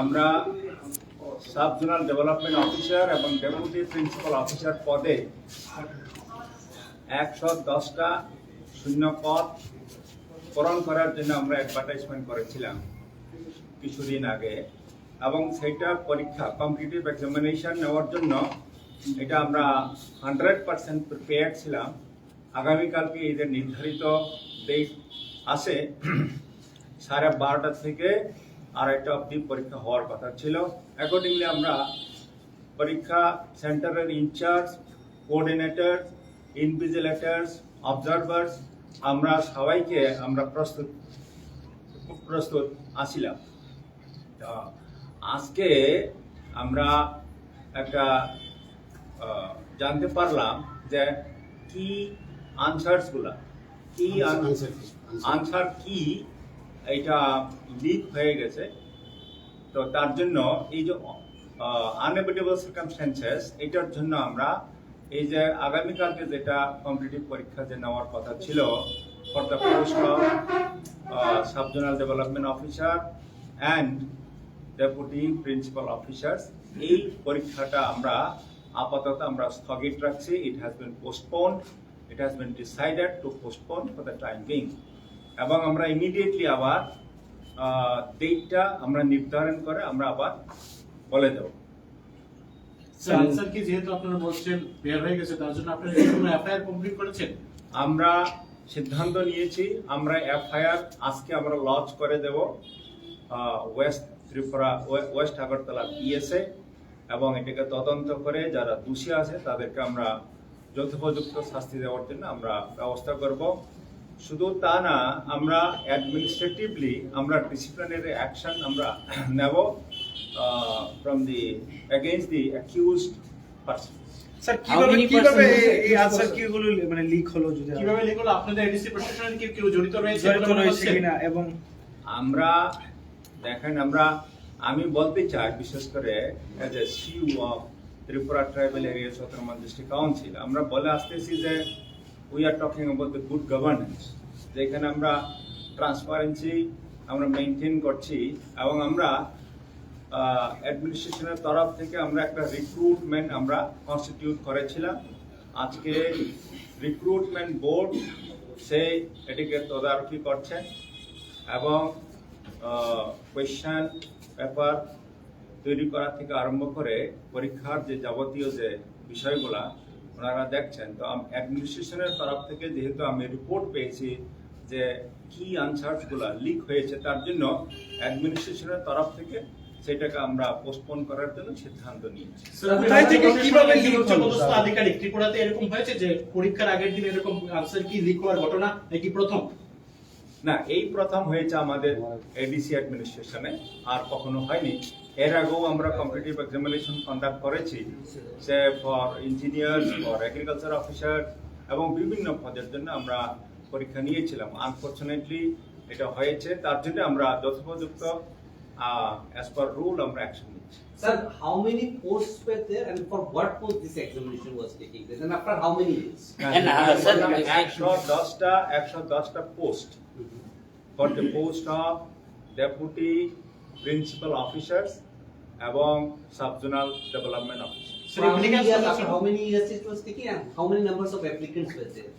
আমরা sub zonal development officer এবং deputy principal officer পদে একশো দশটা শূন্য পদ পূরণ করার জন্য আমরা অ্যাডভার্টাইজমেন্ট করেছিলাম কিছুদিন আগে। এবং সেটা পরীক্ষা কম্পিটিটিভ এক্সামিনেশন নেওয়ার জন্য এটা আমরা হান্ড্রেড পার্সেন্ট প্রিপেয়ার ছিলাম। আগামীকালকে এদের নির্ধারিত ডেট আছে সাড়ে বারোটা থেকে আড়াইটা অবধি পরীক্ষা হওয়ার কথা ছিল। অ্যাকর্ডিংলি আমরা পরীক্ষা সেন্টারের ইনচার্জ কোঅর্ডিনেটর ইনভিজিলেটার্স অবজারভার্স আমরা সবাইকে আমরা প্রস্তুত প্রস্তুত আসিলাম। তা আজকে আমরা একটা জানতে পারলাম যে কি আনসারসগুলা কি আনসার কি এটা লিক হয়ে গেছে। তো তার জন্য এই যে আনএভিটেবল সার্কামস্টেন্সেস এটার জন্য আমরা এই যে আগামীকালকে যেটা কম্পিটিটিভ পরীক্ষা যে নেওয়ার কথা ছিল for the post of sub zonal development officer and deputy principal officers এই পরীক্ষাটা আমরা আপাতত আমরা স্থগিত রাখছি। It has been postpone it has been decided to postpone for the time being এবং আমরা ইমিডিয়েটলি আবার ডেটটা আমরা নির্ধারণ করে আমরা আবার বলে দেবো। স্যার কি যেহেতু আপনারা বলছেন বের হয়ে গেছে তার জন্য আপনারা কোনো এফআইআর কমপ্লিট করেছেন? আমরা সিদ্ধান্ত নিয়েছি আমরা এফআইআর আজকে আমরা লঞ্চ করে দেব ওয়েস্ট ত্রিপুরা ওয়ে- ওয়েস্ট আগরতলা পিএসএ এবং এটাকে তদন্ত করে যারা দোষী আছে তাদেরকে আমরা যথোপযুক্ত শাস্তি দেওয়ার জন্য আমরা ব্যবস্থা করব। শুধু তা না আমরা অ্যাডমিনিস্ট্রেটিভলি আমরা ডিসিপ্লিনারি অ্যাকশন আমরা নেব from the against the accused person sir কীভাবে কীভাবে এই- এই আনসার কিগুলো মানে লিক হলো যদি কীভাবে লিখলো আপনাদের এডিসি প্রশাসনের কি কেউ জড়িত রয়েছে জড়িত রয়েছে কিনা এবং আমরা দেখেন আমরা আমি বলতে চাই বিশেষ করে as a CU of Tripura tribal district council আমরা বলে আসতেছি যে we are talking about the good governance যেখানে আমরা ট্রান্সপারেন্সি আমরা মেনটেন করছি এবং আমরা অ্যাডমিনিস্ট্রেশনের তরফ থেকে আমরা একটা রিক্রুটমেন্ট আমরা কনস্টিটিউট করেছিলাম। আজকে রিক্রুটমেন্ট বোর্ড সে এটিকে তদারকি করছে এবং কোয়েশ্চান পেপার তৈরি করা থেকে আরম্ভ করে পরীক্ষার যে যাবতীয় যে বিষয়গুলা ওনারা দেখছেন। তো অ্যাডমিনিস্ট্রেশনের তরফ থেকে যেহেতু আমি রিপোর্ট পেয়েছি যে কি আনসারসগুলা লিক হয়েছে তার জন্য অ্যাডমিনিস্ট্রেশনের তরফ থেকে সেটাকে আমরা পোস্টপোন করার জন্য সিদ্ধান্ত নিয়েছি। থেকে কীভাবে হলো, আধিকারিক ত্রিপুরাতে এরকম হয়েছে যে পরীক্ষার আগের দিন এরকম আনসার কি লিক হওয়ার ঘটনা নাকি প্রথম? না এই প্রথম হয়েছে আমাদের এডিসি অ্যাডমিনিস্ট্রেশনে আর কখনো হয়নি। এর আগেও আমরা কম্পিটিটিভ এক্সামিনেশন কন্ডাক্ট করেছি। Say for engineer for agriculture officer এবং বিভিন্ন পদের জন্য আমরা পরীক্ষা নিয়েছিলাম। আনফর্চুনেটলি এটা হয়েছে। তার জন্য আমরা যথোপযুক্ত অ্যাজ পার রুল আমরা অ্যাকশন নিচ্ছি। Were there and for what post this examination was taking place? And after how many years? And, uh, sir, একশো দশটা একশো দশটা post for the post of deputy principal officers এবং subzonal development officer Sir, For how many applicants years, also- after how many years it was taking and how many numbers of applicants were there?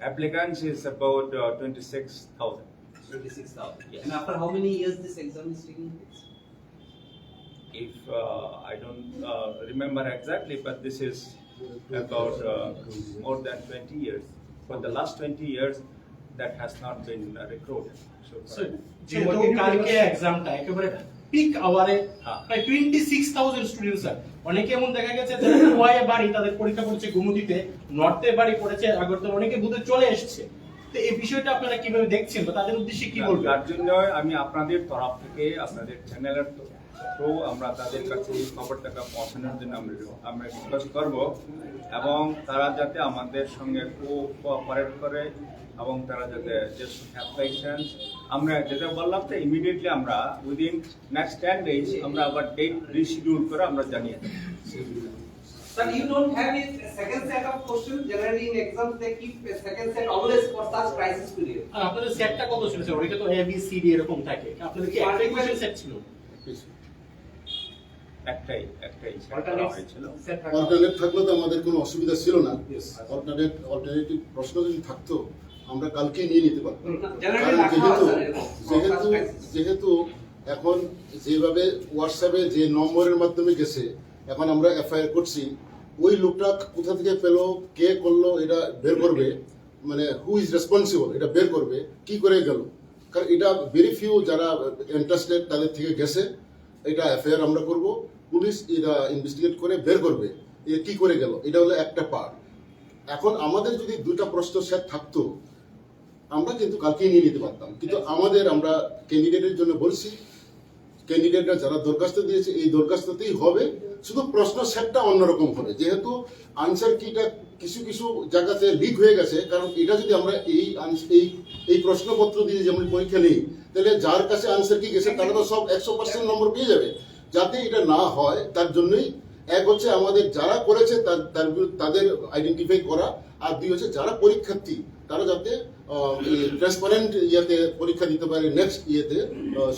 applicants is about uh, 26,000. Twenty-six thousand. Yes. And after how many years this exam is taking place? If uh, I don't uh, remember exactly, but this is about uh, more than 20 years. For the last 20 years, that has not been uh, recruited. So, স্যার, যেহেতু কালকে এক্সামটা একেবারে peak আওয়ারে। প্রায় twenty six thousand student sir অনেকে এমন দেখা গেছে যারা গোয়ায় বাড়ি তাদের পরীক্ষা পড়ছে গুমুদিতে নর্থে বাড়ি পড়েছে আগরতলা অনেকে বুধে চলে এসছে। তো এই বিষয়টা আপনারা কীভাবে দেখছেন বা তাদের উদ্দেশ্যে কি বলবেন? তার জন্য আমি আপনাদের তরফ থেকে আপনাদের চ্যানেলের থ্রু আমরা তাদের কাছে এই খবরটাকে পৌঁছানোর জন্য আমরা আমরা রিকোয়েস্ট করব। এবং তারা যাতে আমাদের সঙ্গে কো কোঅপারেট করে এবং তারা যাতে যে অ্যাপ্লিকেশন আমরা যেটা বললাম তো ইমিডিয়েটলি আমরা উইদিন নেক্সট টেন ডেজ আমরা আবার ডেট রিশিডিউল করে আমরা জানিয়ে দেবো Sir, you don't have a second set of questions. Generally in exams they keep a second set always for such crisis period. আর আপনাদের সেটটা কত ছিল স্যার ওইটা তো এ বি সি ডি এরকম থাকে আপনাদের কি একটাই কোয়েশ্চেন সেট ছিল একটাই একটাই অল্টারনেট থাকলে তো আমাদের কোনো অসুবিধা ছিল না. অল্টারনেট অল্টারনেটিভ প্রশ্ন যদি থাকতো আমরা কালকেই নিয়ে নিতে কারণ যেহেতু যেহেতু যেহেতু এখন যেভাবে হোয়াটসঅ্যাপে যে নম্বরের মাধ্যমে গেছে এখন আমরা এফআইআর করছি ওই লোকটা কোথা থেকে পেল কে করল এটা বের করবে। মানে হু ইজ রেসপন্সিবল এটা বের করবে কি করে গেল। কারণ এটা ভেরি ফিউ যারা ইন্টারেস্টেড তাদের থেকে গেছে এটা এফআইআর আমরা করব পুলিশ এটা ইনভেস্টিগেট করে বের করবে এ কি করে গেল এটা হলো একটা পার্ট এখন আমাদের যদি দুটা প্রশ্ন সেট থাকতো আমরা কিন্তু কালকেই নিয়ে নিতে পারতাম। কিন্তু আমাদের আমরা ক্যান্ডিডেটের জন্য বলছি ক্যান্ডিডেটরা যারা দরখাস্ত দিয়েছে, এই দরখাস্ততেই হবে। শুধু প্রশ্ন সেটটা অন্যরকম হবে। যেহেতু আনসার কিটা কিছু কিছু জায়গাতে লিক হয়ে গেছে, কারণ এটা যদি আমরা এই এই এই প্রশ্নপত্র দিয়ে যেমন পরীক্ষা নেই, তাহলে যার কাছে আনসার কি গেছে, তারা তো সব একশো পার্সেন্ট নম্বর পেয়ে যাবে। যাতে এটা না হয়, তার জন্যই এক হচ্ছে আমাদের যারা করেছে তাদের আইডেন্টিফাই করা, আর দুই হচ্ছে যারা পরীক্ষার্থী, তারা যাতে ট্রান্সপারেন্ট ইয়েতে পরীক্ষা দিতে পারে নেক্সট ইয়েতে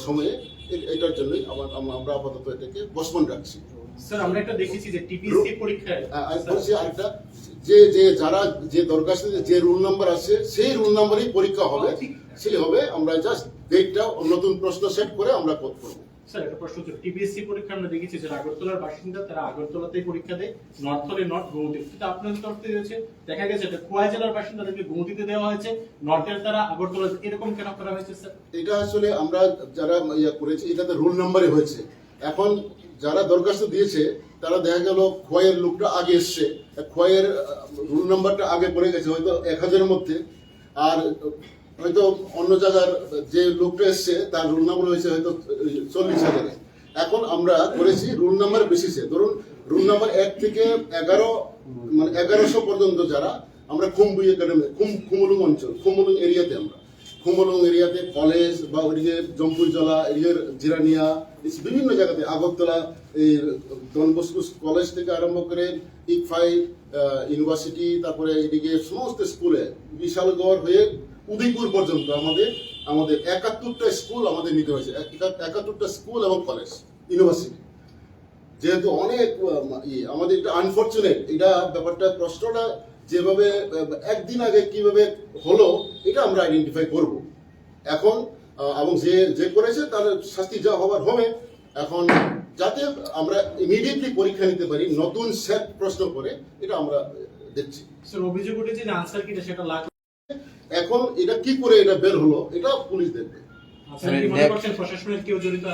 সময়ে। এটার জন্যই আমার আমরা আপাতত এটাকে বসমান রাখছি। স্যার আমরা একটা দেখেছি যে টিপিসি পরীক্ষায় আ- আর বলছি আরেকটা যে যে যারা যে দরখাস্ত যে রুল নাম্বার আছে সেই রুল নাম্বারেই পরীক্ষা হবে। সেই হবে আমরা জাস্ট ডেটটা নতুন প্রশ্ন সেট করে আমরা করব। স্যার, একটা প্রশ্ন হচ্ছে, টিবিএসসি পরীক্ষা আমরা দেখেছি যারা আগরতলার বাসিন্দা তারা আগরতলাতেই পরীক্ষা দেয়, নর্থলে নর্থ গুমতি। কিন্তু আপনাদের তরফ থেকে হচ্ছে দেখা গেছে যে খোয়া জেলার বাসিন্দাদেরকে গুমতিতে দেওয়া হয়েছে, নর্থের তারা আগরতলা এরকম কেন করা হয়েছে, স্যার? এটা আসলে আমরা যারা ইয়া করেছি, এটাতে রোল নাম্বারে হয়েছে। এখন যারা দরখাস্ত দিয়েছে, তারা দেখা গেল খোয়ের লোকটা আগে এসছে। খোয়ের রোল নাম্বারটা আগে পড়ে গেছে, হয়তো এক হাজারের মধ্যে। আর হয়তো অন্য জায়গার যে লোকটা এসছে, তার রোল নাম্বার হয়েছে হয়তো চল্লিশ হাজারে। এখন আমরা করেছি রোল নাম্বার বেশিছে। ধরুন রোল নাম্বার এক থেকে এগারো মানে এগারোশো পর্যন্ত যারা, আমরা কুম্বুই একাডেমি কুম কুমলুং অঞ্চল কুমলুং এরিয়াতে আমরা। কুমলং এরিয়াতে কলেজ বা ওইদিকে জম্পুরজলা এরিয়ার জিরানিয়া বিভিন্ন জায়গাতে, আগরতলা, এই ডনবস্কো কলেজ থেকে আরম্ভ করে ইকফাই ইউনিভার্সিটি, তারপরে এদিকে সমস্ত স্কুলে, বিশালগড় হয়ে উদয়পুর পর্যন্ত আমাদের আমাদের একাত্তরটা স্কুল আমাদের নিতে হয়েছে। একা- একাত্তরটা স্কুল এবং কলেজ ইউনিভার্সিটি। যেহেতু অনেক ইয়ে, আমাদের এটা আনফর্চুনেট এটা ব্যাপারটা প্রশ্নটা যেভাবে একদিন আগে কীভাবে হলো এটা আমরা আইডেন্টিফাই করব। এখন এবং যে যে করেছে তার শাস্তি যা হবার হবে। এখন যাতে আমরা ইমিডিয়েটলি পরীক্ষা নিতে পারি নতুন সেট প্রশ্ন করে এটা আমরা দেখছি। স্যার অভিযোগ উঠেছে যে আনসার কিটা সেটা লাগবে এখন এটা কি করে এটা বের হলো? এটা পুলিশ দেখবে।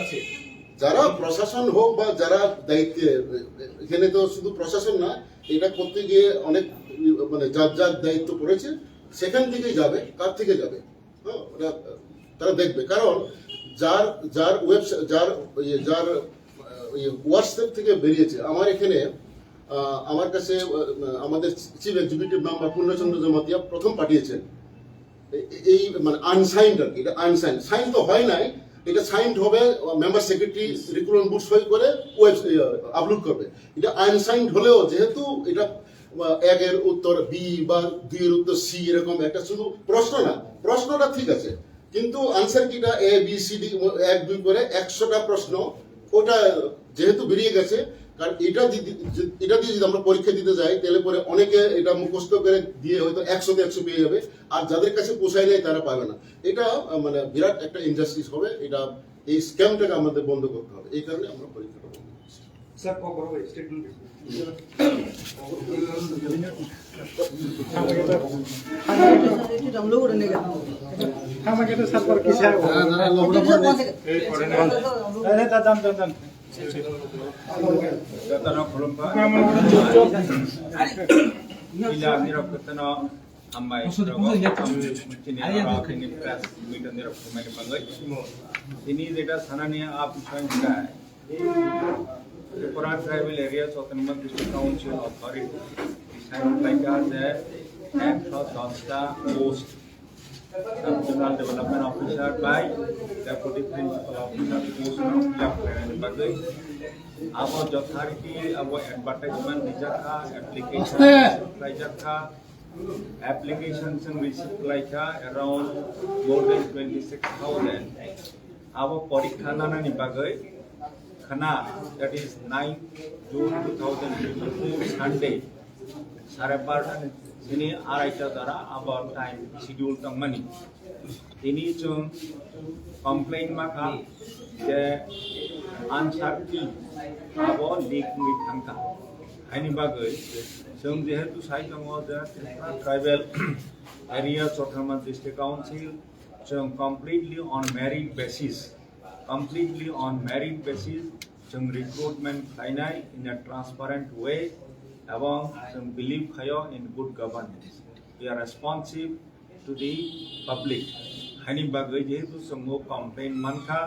আছে? যারা প্রশাসন হোক বা যারা দায়িত্বে এখানে তো শুধু প্রশাসন না এটা করতে গিয়ে অনেক মানে যার যার দায়িত্ব পড়েছে সেখান থেকেই যাবে কার থেকে যাবে? হ্যাঁ, ওটা তারা দেখবে। কারণ যার যার ওয়েবসাইট যার ইয়ে, যার হোয়াটসঅ্যাপ থেকে বেরিয়েছে আমার এখানে আমার কাছে আমাদের chief executive member Purnachandra Jamatia প্রথম পাঠিয়েছেন। এই মানে আনসাইন্ড আর কি এটা আনসাইন্ড সাইন তো হয় নাই এটা সাইন্ড হবে মেম্বার সেক্রেটারি রিক্রুটমেন্ট বুট সই করে ওয়েব আপলোড করবে। এটা আনসাইন্ড হলেও যেহেতু এটা একের উত্তর বি বা দুইয়ের উত্তর সি এরকম একটা শুধু প্রশ্ন না প্রশ্নটা ঠিক আছে। কিন্তু আনসার কিটা এ বি সি ডি এক দুই করে একশোটা প্রশ্ন ওটা যেহেতু বেরিয়ে গেছে কারণ এটা এটা দিয়ে যদি আমরা পরীক্ষা দিতে যাই তাহলে পরে অনেকে এটা মুখস্থ করে দিয়ে হয়তো একশোতে একশো পেয়ে যাবে আর যাদের কাছে পোষায় নেই তারা পাবে না এটা মানে বিরাট একটা ইনজাস্টিস হবে এটা এই স্ক্যামটাকে আমাদের বন্ধ করতে হবে এই কারণে আমরা পরীক্ষাটা বন্ধ করছি স্যার স্টেটমেন্ট ರತನ ಕುರುಂಬ ಇಲ್ಲ ನಿರಕ್ತನ ಅಮ್ಮ তিনি যেটা থানা নিয়ে আপ বিষয় Tripura tribal areas autonomous district council authority decide like আছে একশো Regional Development Officer by Deputy Principal Officer post now fill up kare bagai abo যথারীতি abo advertisement দিজাখা application লাইজাখা applications and receipt লাইখা around more than 26000 abo পরীক্ষা নানানি বাগৈ khana that is 9 June 2022 Sunday সাড়ে বারোটা তিনি আড়াইটা দ্বারা আবার টাইম শিডিউল তংমানি তিনি जों কমপ্লেইন মাখা যে आनसार कि आब' लिग मुइ थांखा हायनि बागै जों जिहेतु साइ दङ जे ट्राइबेल एरिया चौथामा डिस्ट्रिक्ट काउन्सिल जों completely on merit basis completely on merit basis जों रिक्रुटमेन्ट खालायनाय इन ए transparent way among some belief Khayo in good governance. We are responsive to the public. হানিবাগে যেহেতু সঙ্গ কমপ্লেন মানখা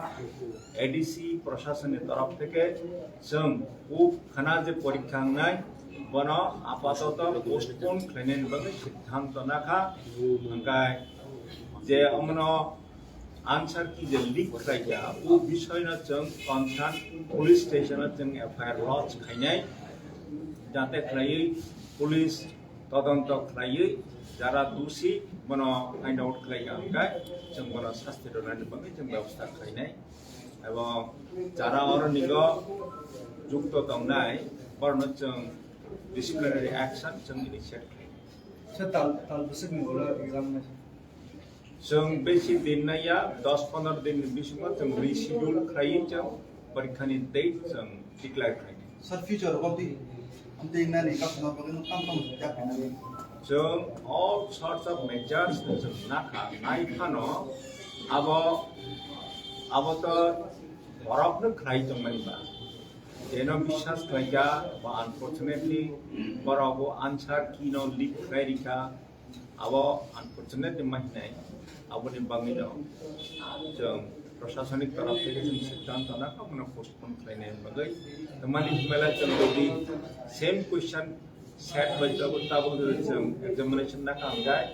এডিসি প্রশাসনের তরফ থেকে সং খুব খানা যে পরীক্ষা নাই বন আপাতত পোস্টপোন খেলেন বাগে সিদ্ধান্ত নাখা গায় যে অমন आंसर की जो लीक रही वो विषय न चंग कॉन्सान पुलिस स्टेशन चंग एफ़ आई आर लॉन्च खाई যাতে খাইয়েই পুলিশ তদন্ত খাইয়েই যারা দোষী মন ফাইন্ড আউট খাইকে আমাকে जों মন শাস্তি দণ্ডের পক্ষে जों ব্যবস্থা খাই নাই। এবং যারা অরণিক যুক্ত দমনাই বর্ণ जों ডিসিপ্লিনারি অ্যাকশন जों ইনিশিয়েট খাই। जों বেশি দিন নাইয়া দশ পনেরো দিন বিষয় जों রিশিডিউল খাই जों পরীক্ষানি ডেট जों ডিক্লেয়ার খাই। স্যার ফিউচার অব দি जों ऑल सॉर्ट्स ऑफ मेजर्स नाखा नायखानो अब अब तो बरफनो खाइ जों मानिबा जेनो विश्वास खाइका बा अनफॉर्चुनेटली बरफ आंसर किनो लिख खाइरिका अब अनफॉर्चुनेटली महिनाय अब नि बांगिनो जों પ્રશાસનિક તરફથી જે સિદ્ધાંત હતા મને પોસ્ટપોન થઈને એમ બધું તમારી પહેલાં ચાલુ હતી સેમ ક્વેશ્ચન সেট বলতে বলতে এক্সামিনেশনটা কাম যায়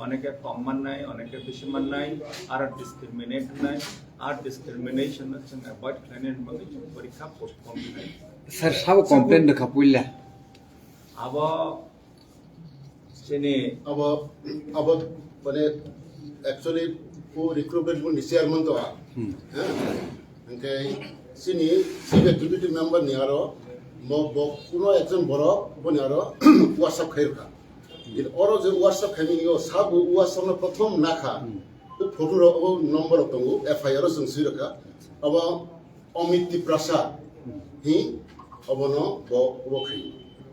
অনেকে কম্মান নাই অনেকে বেশিমান নাই আর ডিসক্রিমিনেট নাই আর ডিসক্রিমিনেশন অ্যাভয়েড ক্লাইনেট মধ্যে পরীক্ষা পোস্টপোন নাই স্যার সব কমপ্লেন দেখা পড়লা আব সেনে আব আব মানে actually ku recruitment pun di chairman tu ah. Angkai sini si deputy member ni aro mo bo kuno ekজন বড় বনি aro WhatsApp খাইর খা কিন্তু অর যে WhatsApp খাইনি ইও সাব WhatsApp না প্রথম না খা। ও ফটো র ও নম্বর তো এফআইআর সং সি রাখা অব অমিত প্রসাদ হি অবন ব ব খাই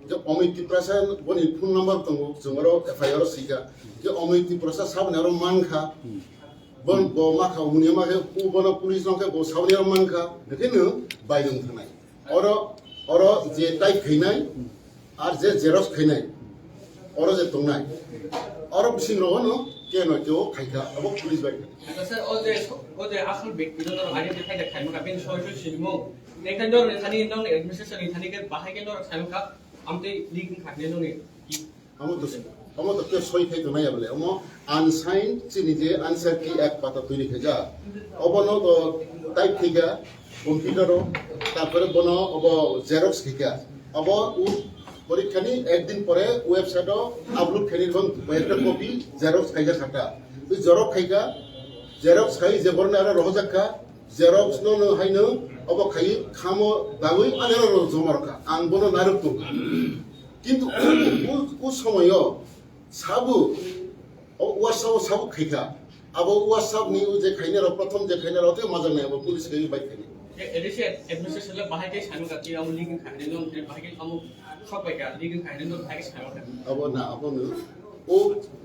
যে অমিত প্রসাদ বনি ফোন নম্বর তো জঙ্গর এফআইআর সিগা যে অমিত প্রসাদ সাব না মান খা। bon bo ma ka huni ma ke ku bono police no ke bo sawni man ka ke ne bai dong oro oro je tai khinai আর যে জেরক্স খাইনাই অর যে তোমনাই অর বিশিন রহ ন কে ন কেউ খাইখা এবং পুলিশ বাইক স্যার ও যে ও যে আসল ব্যক্তি জন আগে যে খাইটা খাইমু না বিন সহজ সিলমু নেখান দর থানি ন অ্যাডমিনিস্ট্রেশন ইথানি কে বাহাই কে ন খাইমু আমতে লিগ খাইনে ন আমি তো আমার তো কেউ সই খাইতো নাই বলে। আমার আনসাইন চিনি যে আনসার কি এক পাতা তৈরি খেয়ে যা অবন তো টাইপ খেগা কম্পিউটারও তারপরে বন, অব জেরক্স খেগা অব পরীক্ষানি একদিন পরে ওয়েবসাইটও আপলোড খেলি এবং একটা কপি জেরক্স খাইগা থাকা ওই জেরক্স খাইগা জেরক্স খাই যে বরনে আর রহজাক্কা জেরক্স নো হাইনো, অব খাই খামো দাগুই আনের জমা রাখা আং বনো নারক কিন্তু ও সময় সাবু ওয়াটসঅ্যাপ সাবু খাইখা আবো ওয়াটসঅ্যাপ নি যে খাইনার প্রথম যে খাইনার অতে মজা নাই আবো পুলিশ খাই বাইক খাই এডিসি এডমিনিস্ট্রেশন বাহাই কে সাইমকা কি আম লিগ খাকনে দং বাহাই কে আম সব বাইকা লিগ খাকনে দং বাহাই কে সাইমকা আবো না আবো নো। ও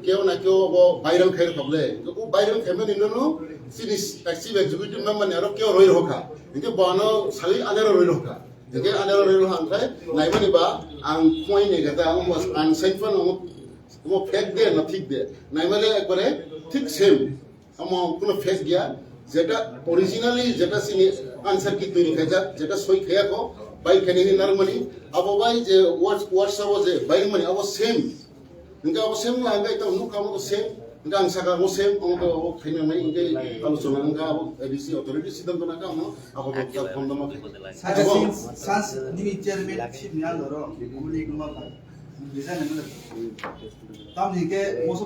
কেউ না কেউ আবো বাইরেও খাই খাবলে ও বাইরেও খাইবে নিনো নো ট্যাক্সি এক্সিকিউটিভ মেম্বার নি আর কেউ রই রখা কিন্তু বনো সালি রই রখা রই রখা আং গাতা আং সাইফান আং আমো ফেক দে না ঠিক দে নাই মানে একবারে ঠিক সেম আমো কোনো ফেক গিয়া যেটা অরিজিনালি যেটা সিনি আনসার কি তৈরি হয়ে যা যেটা সই খেয়া কো বাই কেনে হি নরমালি আবো বাই যে ওয়াটস হোয়াটসঅ্যাপ যে বাই মানে আবো সেম ইনকা আবো সেম না বাই তো নু কাম তো সেম ইনকা আনসাকা ও সেম আমো আবো খেনে মানে ইনকে আলোচনা ইনকা আবো এবিসি অথরিটি সিদ্ধান্ত না কাম আবো বক্তা ফোন দমা সাজেশন সাজ নিমি চেয়ারম্যান সিনিয়াল ধরো গুলি গুমা tam ni ke most